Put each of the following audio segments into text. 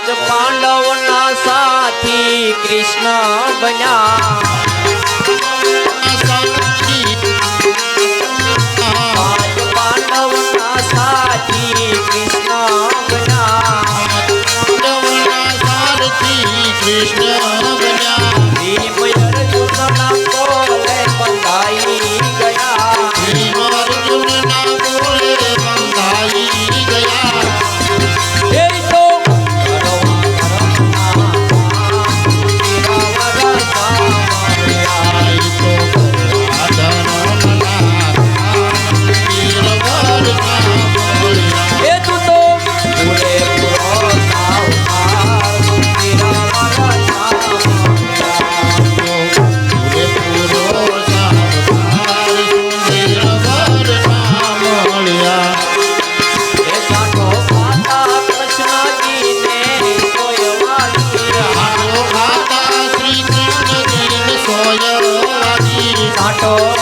પાંડવના સાથી કૃષ્ણ બન્યા. ಮಾಟೋ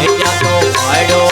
નિરવાર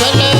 चले